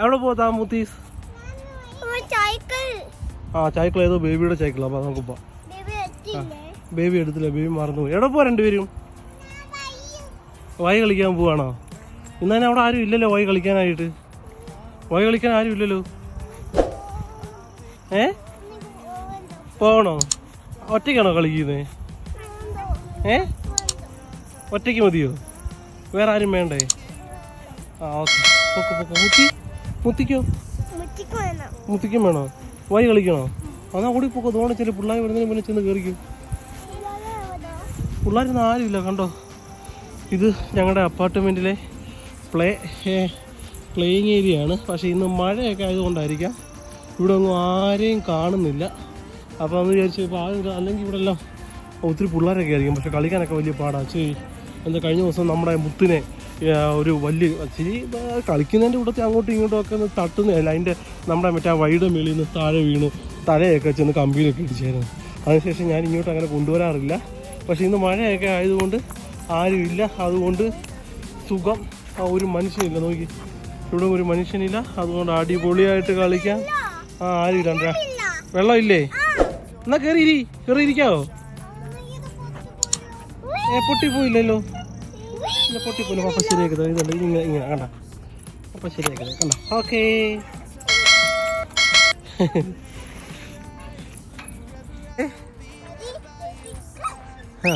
എവിടെ പോകാ മുത്തീസ് ആ ചൈക്കിൾ ഏതോ ബേബിയുടെ സൈക്കിളാ അപ്പൊ നമുക്ക് പോവാം. ബേബി എടുത്തില്ല. ബേബി മറന്നുപോയി എവിടെ പോവാ രണ്ടുപേരും? വൈ കളിക്കാൻ പോവാണോ? ഇന്ന് തന്നെ അവിടെ ആരും ഇല്ലല്ലോ വൈ കളിക്കാനായിട്ട്. വൈ കളിക്കാൻ ആരും ഇല്ലല്ലോ. ഏ? പോകണോ ഒറ്റയ്ക്കാണോ കളിക്കുന്നത് ഏ? ഒറ്റയ്ക്ക് മതിയോ? വേറെ ആരും വേണ്ടേ? ആ ഓക്കെ. പൊക്കോ പൊക്കോ. മുത്തി? മുത്തിക്കോ? മുത്തിക്കും വേണോ? വഴി കളിക്കണോ? അതാ കൂടി പോക്കോ തോണി ചെറിയ പിള്ളേർ വരുന്നതിന് മുന്നേ ചെന്ന് കയറിക്കും പിള്ളേരൊന്നും ആരുമില്ല കണ്ടോ? ഇത് ഞങ്ങളുടെ അപ്പാർട്ട്മെന്റിലെ പ്ലേ പ്ലേയിങ് ഏരിയ ആണ്. പക്ഷേ ഇന്ന് മഴയൊക്കെ ആയതുകൊണ്ടായിരിക്കാം ഇവിടെ ഒന്നും ആരെയും കാണുന്നില്ല. അപ്പോൾ അന്ന് വിചാരിച്ചു ഇപ്പോൾ ആരും അല്ലെങ്കിൽ ഇവിടെ എല്ലാം ഒത്തിരി പിള്ളേരൊക്കെ ആയിരിക്കും. പക്ഷേ കളിക്കാനൊക്കെ വലിയ പാടാണ് ശരി എന്താ കഴിഞ്ഞ ദിവസം നമ്മുടെ മുത്തിനെ ഒരു വലിയ ആ, കളിക്കുന്നതിന്റെ കൂട്ടത്തിൽ അങ്ങോട്ടും ഇങ്ങോട്ടും ഒക്കെ ഒന്ന് തട്ടുന്നതല്ല അതിന്റെ നമ്മുടെ മറ്റേ ആ വൈഡ് മേളിൽ നിന്ന് താഴെ വീണു തലയൊക്കെ ചെന്ന് കമ്പിയിലൊക്കെ ഇടിച്ചായിരുന്നു അതിനുശേഷം ഞാൻ ഇങ്ങോട്ട് അങ്ങനെ കൊണ്ടുവരാറില്ല. പക്ഷേ ഇന്ന് മഴയൊക്കെ ആയതുകൊണ്ട് ആരുമില്ല അതുകൊണ്ട് സുഖം. ആ ഒരു മനുഷ്യനില്ല. നോക്കി. ഇവിടെ ഒരു മനുഷ്യനില്ല. അതുകൊണ്ട് അടിപൊളിയായിട്ട് കളിക്കാം. ആ ആരും ഇല്ല വെള്ളം ഇല്ലേ? എന്നാ കയറി ഇരി. കയറി ഇരിക്കാവോ? ഏ പൊട്ടിപ്പോയില്ലല്ലോ. ഇല്ല പൊട്ടിപ്പോയില്ല പപ്പ ശരിയാക്കി തരാം. ഇതുണ്ട്. ഇത് ഇങ്ങനെ ഇങ്ങനെ. കണ്ട? പപ്പ ശരിയാക്കി കണ്ട? ഓക്കേ. ആ.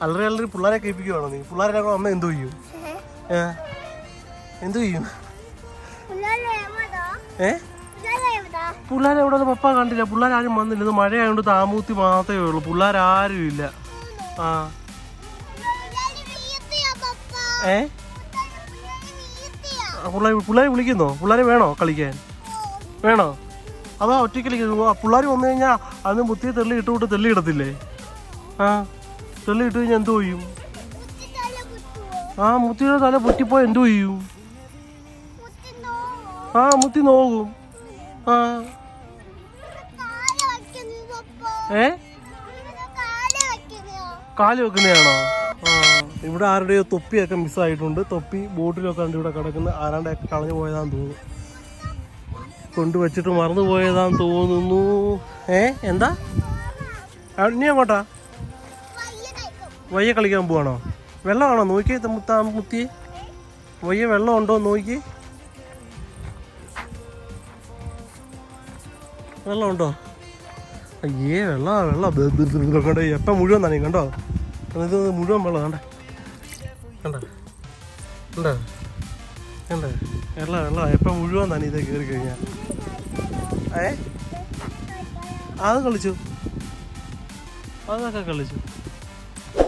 പിള്ളേർ അല്ലറി പിള്ളേരെ കേൾപ്പിക്കുവാണോ നീ? പിള്ളേരെ അമ്മ എന്തു ചെയ്യും? എന്തു ചെയ്യും? ഏ? പിള്ളേരെ എവിടെ പപ്പ കണ്ടില്ല. പിള്ളേരാരും വന്നില്ല. ഇത് മഴയായതുകൊണ്ട് താമൂത്തി മാത്രമേ ഉള്ളൂ. പിള്ളേരാരും ഇല്ല. ആ. ഏ? പിള്ളേർ പിള്ളേർ വിളിക്കുന്നോ? പിള്ളേർ വേണോ കളിക്കാൻ? വേണോ? അതോ ഒറ്റയ്ക്ക് കളിക്കുന്നു പിള്ളേർ വന്നു കഴിഞ്ഞാൽ അന്ന് മുത്തിയെ തെള്ളി ഇട്ട് വിട്ട് തെള്ളി ഇടത്തില്ലേ? ആ. തെള്ളി ഇട്ട് കഴിഞ്ഞാൽ എന്തോ ചെയ്യും? ആ മുത്തിയുടെ തല പൊട്ടിപ്പോയി എന്തോ ചെയ്യും? ആ മുത്തി നോകും ആ. ഏ? കാൽ വെക്കുന്നതാണോ? ആ. ഇവിടെ ആരുടെയോ തൊപ്പിയൊക്കെ മിസ്സായിട്ടുണ്ട്. തൊപ്പി ബോട്ടിലൊക്കെ ഉണ്ട് ഇവിടെ കിടക്കുന്ന ആരാണ്ടൊക്കെ കളഞ്ഞു പോയതാന്ന് തോന്നുന്നു. കൊണ്ടുവച്ചിട്ട് മറന്നു പോയതാന്ന് തോന്നുന്നു. ഏ? എന്താ? നീ അങ്ങോട്ടാ വയ്യ കളിക്കാൻ പോവാണോ? വെള്ളമാണോ? നോക്കി മുത്താ മുത്തി. വയ്യ വെള്ളം ഉണ്ടോ നോക്കി വെള്ളം ഉണ്ടോ? അയ്യേ വെള്ളം വെള്ളം. കണ്ടോ? എപ്പം മുഴുവൻ നനയും കണ്ടോ? ഇത് മുഴുവൻ വെള്ളം കണ്ടേ? കണ്ടോ? കണ്ടോ? കണ്ടോ? വെള്ളം വെള്ളം. എപ്പം മുഴുവൻ നനയും ഇതേ കയറി കഴിഞ്ഞാൽ ഏ? അത് കളിച്ചു. അതൊക്കെ കളിച്ചു.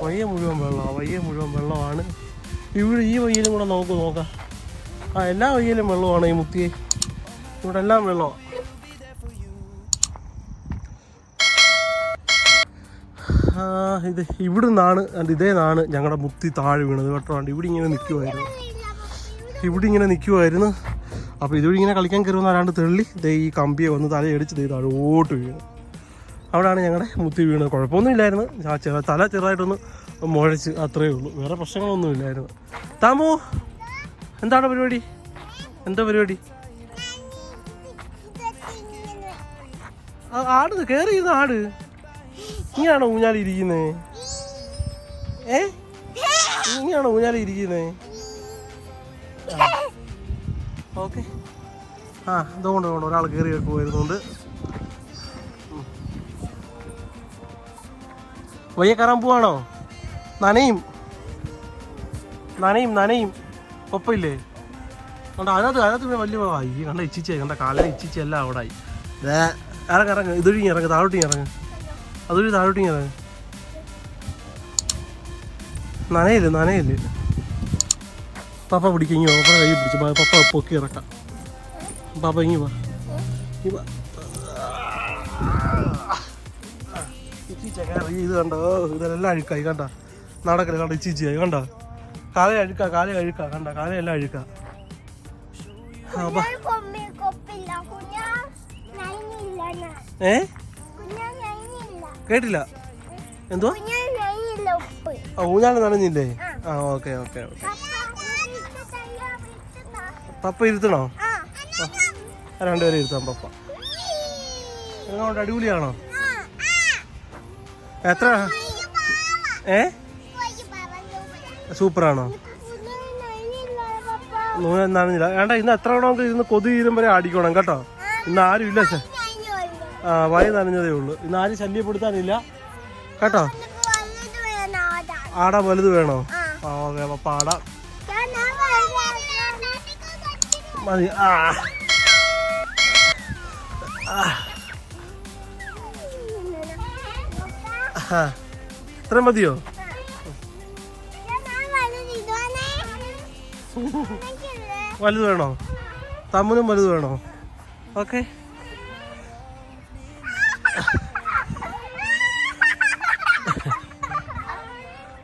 വയ്യ മുഴുവൻ വെള്ളമാണ് വയ്യ മുഴുവൻ വെള്ളമാണ്. ഇവിടെ ഈ വയ്യലും കൂടെ നോക്ക് നോക്കാം. ആ എല്ലാ വയ്യലും വെള്ളമാണ് ഈ മുത്തിയെ. ഇവിടെ എല്ലാം വെള്ളമാണ് ഇത് ഇവിടെ നിന്നാണ് ഇതേ നിന്നാണ് ഞങ്ങളുടെ മുത്തി താഴെ വീണത് കേട്ടോ. ഇവിടെ ഇങ്ങനെ നിൽക്കുമായിരുന്നു ഇവിടെ ഇങ്ങനെ നിൽക്കുമായിരുന്നു അപ്പോൾ ഇതുവഴി ഇങ്ങനെ കളിക്കാൻ കയറുമെന്ന് ആരാണ്ട് തെള്ളി ദേ ഈ കമ്പിയെ വന്ന് തലയടിച്ച് ദേ താഴോട്ട് വീണു. അവിടെയാണ് ഞങ്ങളുടെ മുത്തി വീണത്. കുഴപ്പമൊന്നുമില്ലായിരുന്നു. ആ ചെറു തല ചെറുതായിട്ടൊന്ന് മുഴച്ച് അത്രയേ ഉള്ളൂ. വേറെ പ്രശ്നങ്ങളൊന്നും ഇല്ലായിരുന്നു. താമോ എന്താണ് പരിപാടി? എന്താ പരിപാടി? ആട് കയറി ആട്? നീയാണോ ഊഞ്ഞാലി ഇരിക്കുന്നേ? ഏ? നീയാണോ ഊഞ്ഞാലി ഇരിക്കുന്നേ? ഓക്കെ. ആ ഇതുകൊണ്ട് കൊണ്ട് ഒരാൾ കയറി വരുന്നുണ്ട് വയ്യ കയറാൻ പോവാണോ? നനയും. നനയും നനയും. ഒപ്പമില്ലേ? കണ്ട അതിനകത്ത് അതിനകത്ത് പിന്നെ വലിയ അയ്യ കണ്ട ഇച്ചിച്ചായി കണ്ട കാലം ഇച്ചിച്ചെല്ലാം അവിടെ ആയി ഇറങ്ങ ഇറങ്ങ്. ഇതൊഴിഞ്ഞ് ഇറങ്ങ് താഴോട്ടി ഇറങ്ങ്. അതൊഴി താഴോട്ട് ഇങ്ങനെ. നനയില്ല നനയില്ല? പപ്പ പിടിക്കും ഇങ്ങി. പപ്പ കൈ പിടിച്ചു പപ്പ പൊക്കി ഇറക്കാം. പാപ്പ ഇങ്ങി വാ. ഇത് കണ്ടോ? ഇതെല്ലാം അഴുക്കായി കണ്ട? നടക്കൽ കണ്ട? ഇച്ചിച്ചായി കണ്ട? കാല അഴുക്ക കാല അഴുക്ക കണ്ട? അഴുക്ക. കുഞ്ഞ നനഞ്ഞില്ല ഞാൻ. ഏ? കേട്ടില്ല. എന്തുവാ? ഊഞ്ഞാൽ നനഞ്ഞില്ലേ? ആ. Okay okay okay. പപ്പ ഇരുത്തണോ? രണ്ടുപേരെ ഇരുത്താം പപ്പ. എങ്ങോട്ട്? അടിപൊളിയാണോ? എത്ര? ഏ? സൂപ്പറാണോ? നൂൽ നനഞ്ഞില്ല. വേണ്ട ഇന്ന് എത്ര വേണമെങ്കിൽ ഇരുന്ന് കൊതു തീരും വരെ അടിക്കണം കേട്ടോ. ഇന്ന് ആരും ഇല്ല ആ വായ നനഞ്ഞതേ ഉള്ളൂ. ഇന്ന് ആരും ശല്യപ്പെടുത്താനില്ല. കേട്ടോ? ആടാ വലുത് വേണോ? ആ. ഓക്കെ അപ്പൊ ആടാ മതി. ആ. ഇത്ര ഇത്രയും മതിയോ? വലുത് വേണോ? തമ്മിനും വലുത് വേണോ? ഓക്കെ.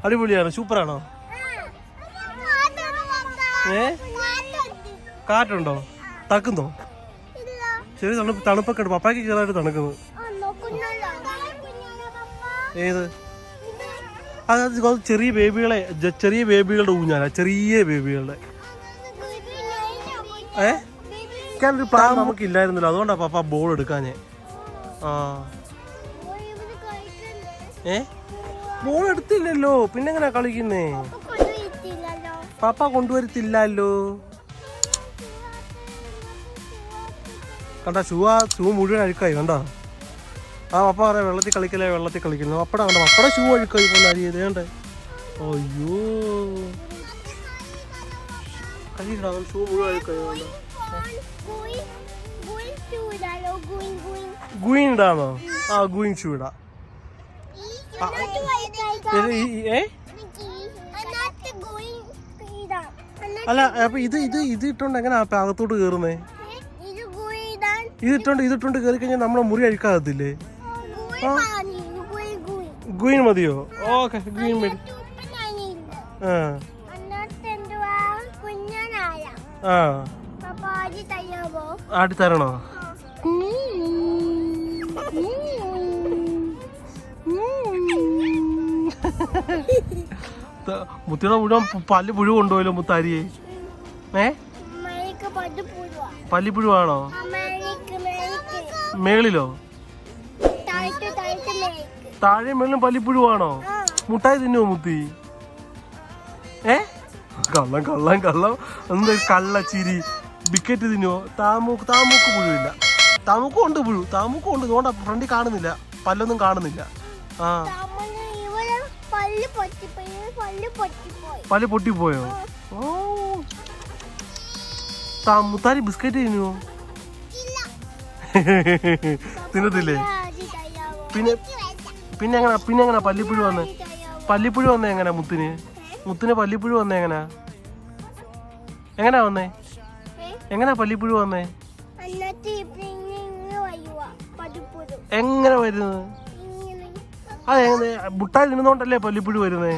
അടിപൊളിയാണ് സൂപ്പറാണോ? ഏ? കാറ്റുണ്ടോ? തണുക്കുന്നോ? ചെറിയ തണുപ്പ് തണുപ്പൊക്കെ ഉണ്ട് പപ്പായ്ക്ക് കയറായിട്ട് തണുക്കുന്നു. ഏത്? അത് ചെറിയ ബേബികളെ ചെറിയ ബേബികളുടെ ഊഞ്ഞാല. ചെറിയ ബേബികളുടെ ഏ? ഒരു പ്ലാൻ നമുക്ക് ഇല്ലായിരുന്നല്ലോ അതുകൊണ്ടാ പപ്പ ബോൾ എടുക്കാഞ്ഞേ. ആ. ഏ? ബോൾ എടുത്തില്ലല്ലോ. പിന്നെ എങ്ങനെയാ കളിക്കുന്നേ? പാപ്പ കൊണ്ടുവരത്തില്ലല്ലോ. കണ്ട ഷൂ ആ ഷൂ മുഴുവൻ അഴുക്കായി കണ്ട? ആ പപ്പ പറയാം വെള്ളത്തിൽ കളിക്കലേ വെള്ളത്തിൽ കളിക്കുന്നു. അപ്പടാ കണ്ട അപ്പടെ ഷൂ അഴുക്കായി പോലെ അരി ഇതേണ്ടേ അയ്യോ. കഴിയണ്ട ഷൂ മുഴുവൻ അഴുക്കായി വേണ്ട ഗുയിൻ ഇടാണോ ആ ഗുയിൻ ഷൂ ഇടാ. അല്ല അപ്പൊ ഇത് ഇത് ഇത് ഇട്ടോണ്ട് എങ്ങനെ അകത്തോട്ട് കേറുന്നേ? ഇത് ഇട്ടോണ്ട് ഇത് ഇട്ടോണ്ട് കയറി കഴിഞ്ഞാൽ നമ്മളെ മുറി അഴുക്കാകത്തില്ലേ? ഗുയിൻ മതിയോ? ഓക്കെ ഗുയിൻ മതി. ആ. ആ. തയ്യാവോ തരണോ? മുത്തിയുടെ മുഴുവൻ പല്ല് പുഴു കൊണ്ടുപോയല്ലോ മുത്താരിയെ ഏ? പല്ലി പുഴുവാണോ? മേളിലോ? താഴെ മേളിലും പല്ലിപ്പുഴുവാണോ പുഴുവാണോ? മുട്ടായി തിന്നുവോ മുത്തി? ഏ? കള്ളം കള്ളം കള്ളം. എന്ത് കള്ള ചിരി ബിക്കറ്റ് തിന്നുവോ? താമൂക്ക് താമൂക്ക് പുഴുവില്ല. താമൂക്കും ഉണ്ട് പുഴു. താമൂക്കും ഉണ്ട്. ഇതുകൊണ്ട് ഫ്രണ്ടിൽ കാണുന്നില്ല. പല്ലൊന്നും കാണുന്നില്ല. ആ. പല്ല് പൊട്ടിപ്പോയി. ഓ. മുത്താരി ബിസ്ക്കറ്റ് തിന്നുവോ തിന്നത്തില്ലേ? പിന്നെ പിന്നെ എങ്ങനെ പിന്നെ എങ്ങനെ പല്ലിപ്പുഴു വന്ന്? പല്ലിപ്പുഴ വന്നേ എങ്ങനെ മുത്തിന്? മുത്തിന് പല്ലിപ്പുഴു വന്നേ എങ്ങനെ? എങ്ങനെയാ വന്നേ? എങ്ങനാ എങ്ങനെയാ പല്ലിപ്പുഴു വന്നേ? എങ്ങനെ വരുന്നത്? അതെങ്ങനെ? അത് നിന്നോണ്ടല്ലേ മുട്ടായി തിന്നുന്നോണ്ടല്ലേ പല്ലിപ്പുഴു വരുന്നേ?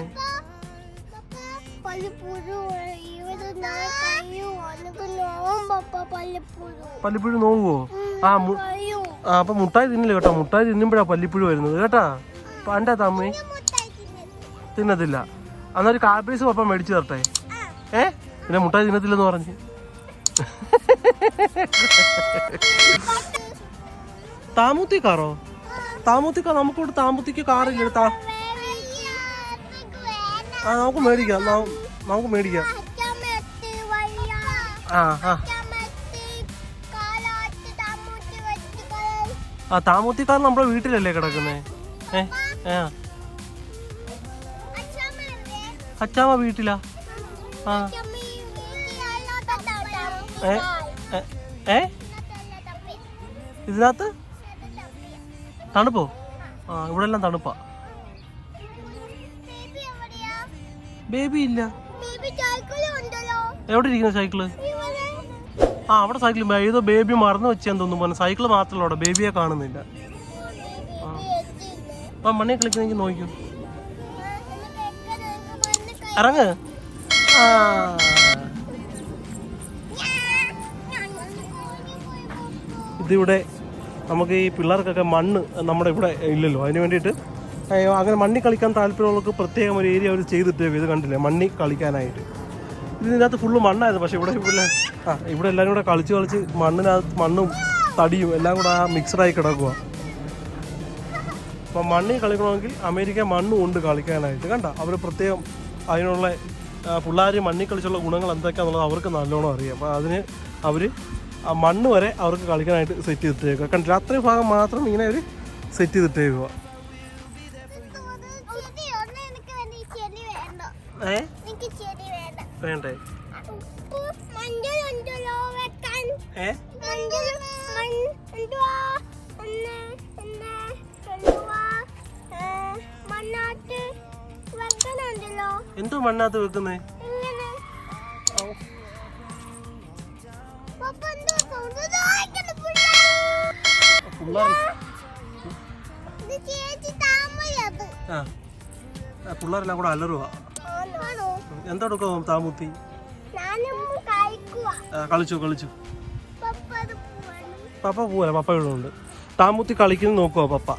പല്ലിപ്പുഴു. നോവുമോ ആ അപ്പൊ മുട്ടായി തിന്നില്ല കേട്ടോ? മുട്ടായി തിന്നുമ്പോഴാ പല്ലിപ്പുഴു വരുന്നത്. കേട്ടാ? പണ്ടാ തമ്മി. തിന്നത്തില്ല. അന്നൊരു കാപ്പീസ് പപ്പ മേടിച്ചു തരട്ടെ. ഏ? പിന്നെ മുട്ടായി തിന്നത്തില്ലെന്ന് പറഞ്ഞ്. താമൂത്തി കാറോ താമൂത്തി കാർ നമുക്കിവിടെ താമൂത്തിക്ക് കാറില്ല. താ ആ നമുക്ക് മേടിക്കാം. നമുക്ക് മേടിക്കാം. ആ ആ. ആ താമൂത്തി കാർ നമ്മുടെ വീട്ടിലല്ലേ കിടക്കുന്നത് ഏ അച്ചാമ്മ വീട്ടിലാ? ആ. ഏ ഇതിനകത്ത്? തണുപ്പോ? ആ ഇവിടെ എല്ലാം തണുപ്പാ. ബേബി ഇല്ല. എവിടെ ഇരിക്കുന്ന സൈക്കിൾ ആ അവിടെ സൈക്കിൾ ഏതോ ബേബി മറന്നു വെച്ചാൽ തോന്നുന്നു. പറഞ്ഞു സൈക്കിൾ മാത്രമല്ല അവിടെ. ബേബിയെ കാണുന്നില്ല. ആ. മണ്ണി കളിക്കുന്നെങ്കിൽ നോക്കൂ ഇറങ്ങ്. ആ. ഇതിവിടെ നമുക്ക് ഈ പിള്ളേർക്കൊക്കെ മണ്ണ് നമ്മുടെ ഇവിടെ ഇല്ലല്ലോ. അതിന് വേണ്ടിയിട്ട് അങ്ങനെ മണ്ണി കളിക്കാൻ താല്പര്യമുള്ളവർക്ക് പ്രത്യേകം ഒരു ഏരിയ അവർ ചെയ്തിട്ട് ഇത് കണ്ടില്ലേ? മണ്ണി കളിക്കാനായിട്ട്. ഇതിനകത്ത് ഫുള്ള് മണ്ണായിരുന്നു പക്ഷേ ഇവിടെ ഇവിടെ ആ ഇവിടെ എല്ലാവരും കൂടെ കളിച്ച് കളിച്ച് മണ്ണിനകത്ത് മണ്ണും തടിയും എല്ലാം കൂടെ ആ മിക്സഡായി കിടക്കുക അപ്പം മണ്ണിൽ കളിക്കണമെങ്കിൽ അമേരിക്ക മണ്ണും ഉണ്ട് കളിക്കാനായിട്ട്. കണ്ട അവർ പ്രത്യേകം അതിനുള്ള പിള്ളേർ മണ്ണിൽ കളിച്ചുള്ള ഗുണങ്ങൾ എന്തൊക്കെയാണെന്നുള്ളത് അവർക്ക് നല്ലോണം അറിയാം. അപ്പോൾ അതിന് അവർ ആ മണ്ണ് വരെ അവർക്ക് കളിക്കാനായിട്ട് സെറ്റ് ചെയ്തിട്ടേക്കുക കണ്ടില്ല അത്രയും ഭാഗം മാത്രം ഇങ്ങനെ അവർ സെറ്റ് ചെയ്തിട്ടേക്കുക ഏ? വേണ്ട? ഏ? എന്തോ മണ്ണാത്ത് വെക്കുന്നേ? പിള്ളേരെല്ലാം കൂടെ അലറുക ആണോ എന്താ എടുക്കും താമുത്തി കളിച്ചു കളിച്ചു. പപ്പ പോവല്ല പപ്പ ഇവിടെ ഉണ്ട് താമുത്തി കളിക്കുന്നു നോക്കുവോ പപ്പ?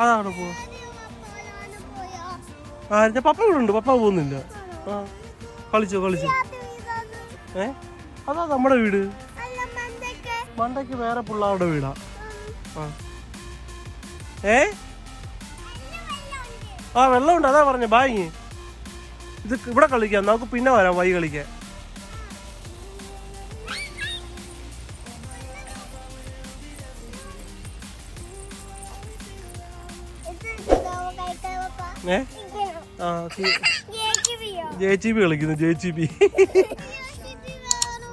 അതാണ് പോ ആരുടെ പപ്പ ഇവിടെ ഉണ്ട് പപ്പ പോകുന്നില്ല ആ കളിച്ചു കളിച്ചു. ഏ? അതാ നമ്മുടെ വീട്. മണ്ടയ്ക്ക്. വേറെ പിള്ളേരുടെ വീടാ. ആ. ഏ? ആ വെള്ളമുണ്ട് അതാ പറഞ്ഞു ബായി. ഇത് ഇവിടെ കളിക്കാം നമുക്ക് പിന്നെ വരാം വൈ കളിക്കാൻ. ഏ? ആ ജെ ജി ബി കളിക്കുന്നു ജെ ജി ബി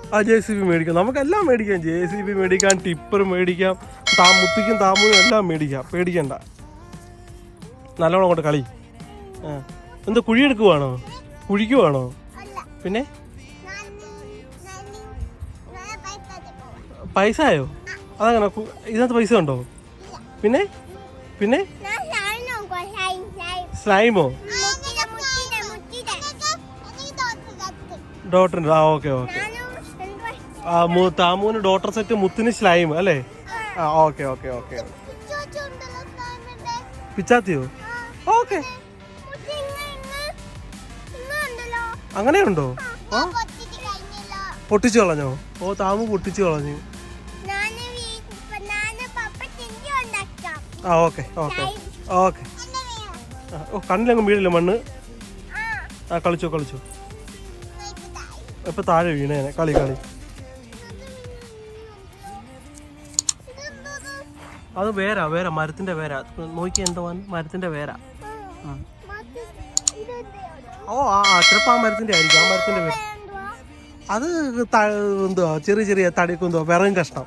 ആ ജെ സി ബി മേടിക്കാം നമുക്കെല്ലാം മേടിക്കാം ജെ സി ബി മേടിക്കാം ടിപ്പർ മേടിക്കാം താ മുത്തിക്കും താമൂനും എല്ലാം മേടിക്കാം പേടിക്കണ്ട. നല്ലോണം കൊണ്ട് കളി. ആ. കുഴി കുഴിയെടുക്കുവാണോ കുഴിക്കുവാണോ? പിന്നെ? പൈസ ആയോ? പൈസയോ അതങ്ങനെ ഇതിനകത്ത് പൈസ ഉണ്ടോ? പിന്നെ? പിന്നെ? സ്ലൈമോ? ഡോട്ടറിന്റെ ആ ഓക്കെ ഓക്കെ. ആ മു- താമൂന് ഡോട്ടർ സെറ്റ് മുത്തിന് സ്ലൈം അല്ലേ? ആ. Okay okay okay. പിച്ചാത്തിയോ? ഓക്കെ അങ്ങനെയുണ്ടോ? പൊട്ടിച്ചു കളഞ്ഞോ? ഓ താമു പൊട്ടിച്ചു കളഞ്ഞു. ആ ഓക്കെ ഓക്കെ ഓക്കെ. ഓ കണ്ണിലങ്ങ് വീഴില്ല മണ്ണ്? ആ കളിച്ചോ കളിച്ചോ. ഇപ്പൊ താഴെ വീണേനെ കളി കളി. അത് വേരാ വേരാ. മരത്തിന്റെ വേരാ. നോക്കി എന്തോ മരത്തിന്റെ വേരാ. ഓ ആ ആ, ചിലപ്പോ ആ മരത്തിന്റെ ആയിരിക്കും ആ മരത്തിന്റെ പേര്. അത് എന്തുവാ ചെറിയ ചെറിയ തടിക്ക് എന്തുവാ വിറകും കഷ്ണം.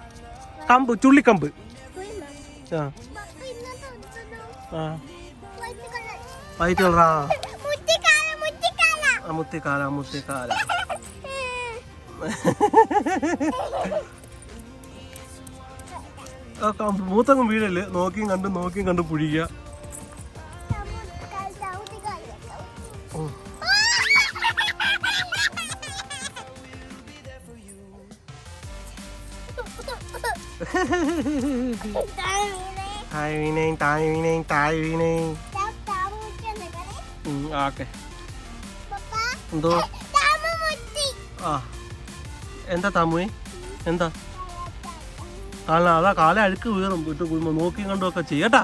കമ്പ് ചുള്ളിക്കമ്പ്. ആ. മുത്തിക്കാല മുത്തിക്കാല. മൂത്തങ്ങും വീടല്ലേ നോക്കിയും കണ്ടും നോക്കിയും കണ്ടും പുഴിക്കുക തായ് വീണേം തായ് വീണേം തായ് വീണേം ഓക്കെ. എന്തോ? ആ. എന്താ തമു എന്താ? കാല അതാ കാല അഴുക്ക് വീറും. വിട്ട് കുടുംബ നോക്കിയും കണ്ടും ഒക്കെ ചെയ്യട്ടാ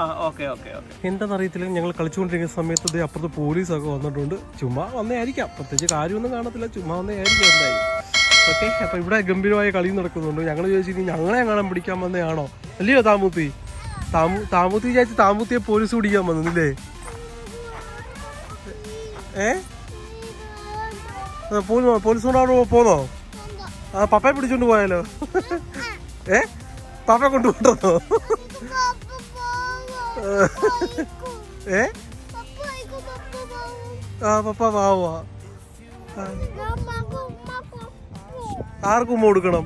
ആ ഓക്കെ ഓക്കെ ഓക്കെ. എന്താണെന്ന് അറിയത്തില്ല ഞങ്ങൾ കളിച്ചുകൊണ്ടിരിക്കുന്ന സമയത്ത് ഇത് അപ്പുറത്ത് പോലീസൊക്കെ വന്നിട്ടുണ്ട്. ചുമ്മാ വന്നേ ആയിരിക്കാം. പ്രത്യേകിച്ച് കാര്യമൊന്നും കാണത്തില്ല. ചുമ്മാ വന്നേ ആയിരിക്കും എന്തായാലും. ഓക്കെ അപ്പൊ ഇവിടെ ഗംഭീരമായ കളി നടക്കുന്നുണ്ട്. ഞങ്ങൾ ചോദിച്ചു ഇനി ഞങ്ങളെ കാണാൻ പിടിക്കാൻ വന്നതാണോ? അല്ലയോ താമൂത്തി? താമു താമൂത്തി വിചാരിച്ച് താമൂത്തിയെ പോലീസ് പിടിക്കാൻ വന്നില്ലേ? ഏ? പോലീസ് പോലീസ് കൊണ്ട് അവിടെ പോന്നോ? ആ പപ്പയെ പിടിച്ചോണ്ട് പോയാലോ? ഏ? പപ്പ കൊണ്ടുപോട്ടോ ഏ? ആ പപ്പ പാവാ ആർക്കും കൊടുക്കണം?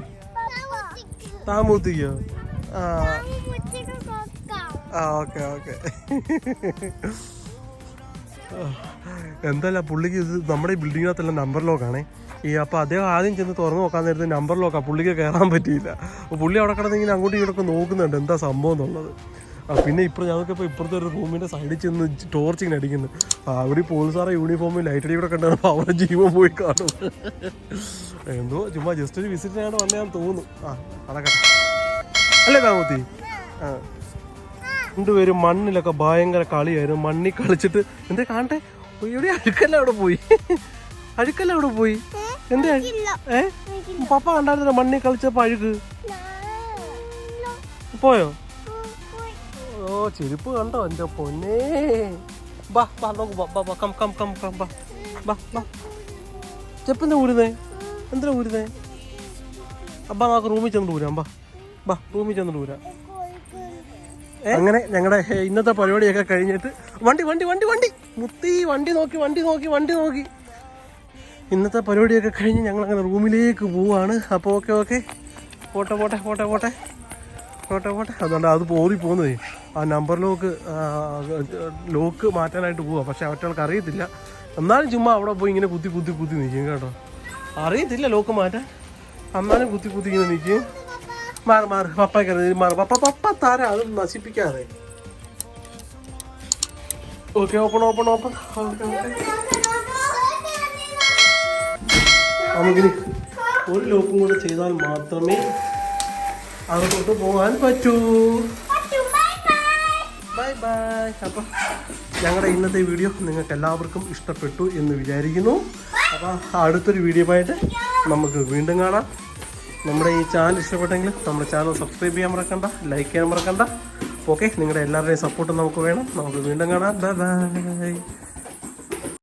താമൂത്തിക്കോ ആ. Okay okay. എന്തല്ല പുള്ളിക്ക് ഇത് നമ്മുടെ ഈ ബിൽഡിങ്ങിനകത്തുള്ള നമ്പർ ലോക്കാണേ. ഈ അപ്പോൾ അദ്ദേഹം ആദ്യം ചെന്ന് തുറന്നു നോക്കാൻ നേരത്തെ നമ്പർ ലോക്കാണ് പുള്ളിക്ക് കയറാൻ പറ്റിയില്ല. പുള്ളി അവിടെ കിടന്ന് ഇങ്ങനെ അങ്ങോട്ടും ഇങ്ങോട്ടൊക്കെ നോക്കുന്നുണ്ട് എന്താ സംഭവം എന്നുള്ളത്. പിന്നെ ഇപ്പോൾ ഞങ്ങൾക്കിപ്പോൾ ഇപ്പുറത്തെ ഒരു റൂമിന്റെ സൈഡിൽ ചെന്ന് ടോർച്ച് ഇങ്ങനെ അടിക്കുന്നു. ആ അവിടെ പോലീസുകാരെ യൂണിഫോമിൽ ലൈറ്റ് അടി കൂടെ കണ്ടാൽ അവരുടെ ജീവൻ പോയി കാണും. എന്തോ ചുമ്മാ ജസ്റ്റ് ഒരു വിസിറ്റിനാണ് വന്നാൽ തോന്നുന്നു. ആ അതൊക്കെ. അല്ലേ താമത്തി ആ. രണ്ടുപേരും മണ്ണിലൊക്കെ ഭയങ്കര കളിയായിരുന്നു. മണ്ണിൽ കളിച്ചിട്ട് എന്താ കാണട്ടെ? ഇവിടെ അഴുക്കല്ല അവിടെ പോയി? അഴുക്കല്ല അവിടെ പോയി? എന്തേ? ഏ? പപ്പ കണ്ടായിരുന്നില്ല മണ്ണിൽ കളിച്ചപ്പോ അഴുക്ക്. പോയോ? ഓ ചെരുപ്പ് കണ്ടോ എന്റെ പൊന്നേ. കം കം കം ചെപ്പെന്താ ഊരുന്നേ? എന്തിനാ ഊരുന്നേ? അബ്ബാ നമുക്ക് റൂമിൽ ചെന്ന് ഊരാം ബാ. ബാ റൂമിൽ ചെന്നിട്ട് ഊരാം. അങ്ങനെ ഞങ്ങളുടെ ഇന്നത്തെ പരിപാടിയൊക്കെ കഴിഞ്ഞിട്ട് വണ്ടി വണ്ടി വണ്ടി വണ്ടി. മുത്തി വണ്ടി നോക്കി വണ്ടി നോക്കി വണ്ടി നോക്കി. ഇന്നത്തെ പരിപാടിയൊക്കെ കഴിഞ്ഞ് ഞങ്ങൾ അങ്ങനെ റൂമിലേക്ക് പോവാണ്. അപ്പോൾ ഓക്കെ ഓക്കെ. പോട്ടെ പോട്ടെ പോട്ടെ പോട്ടെ. പോട്ടെ പോട്ടെ. അതുകൊണ്ട് അത് പോറി പോകുന്നതേ ആ നമ്പർ ലോക്ക് ലോക്ക് മാറ്റാനായിട്ട് പോവുക പക്ഷെ അവറ്റകൾക്ക് അറിയത്തില്ല. എന്നാലും ചുമ്മാ അവിടെ പോയി ഇങ്ങനെ കുത്തി കുത്തി കുത്തി നിൽക്കും കേട്ടോ. അറിയത്തില്ല ലോക്ക് മാറ്റാൻ. എന്നാലും കുത്തി കുത്തി ഇങ്ങനെ നിൽക്കും. മാറി മാറി പപ്പയ്ക്ക് മാറി. പപ്പ പപ്പ താര. അത് നശിപ്പിക്കാതെ. ഓക്കെ ഓപ്പൺ ഓപ്പൺ ഓപ്പൺ നമുക്കിനി ഒരു ലോക്കും കൂടെ ചെയ്താൽ മാത്രമേ അകത്തോട്ട് പോകാൻ പറ്റൂ. ബൈ ബൈ അപ്പം ഞങ്ങളുടെ ഇന്നത്തെ വീഡിയോ നിങ്ങൾക്ക് എല്ലാവർക്കും ഇഷ്ടപ്പെട്ടു എന്ന് വിചാരിക്കുന്നു. അപ്പോൾ അടുത്തൊരു വീഡിയോ ആയിട്ട് നമുക്ക് വീണ്ടും കാണാം. നമ്മുടെ ഈ ചാനൽ ഇഷ്ടപ്പെട്ടെങ്കിൽ നമ്മുടെ ചാനൽ സബ്സ്ക്രൈബ് ചെയ്യാൻ മറക്കണ്ട ലൈക്ക് ചെയ്യാൻ മറക്കണ്ട. ഓക്കെ നിങ്ങളുടെ എല്ലാവരുടെയും സപ്പോർട്ട് നമുക്ക് വേണം. നമുക്ക് വീണ്ടും കാണാം. Bye bye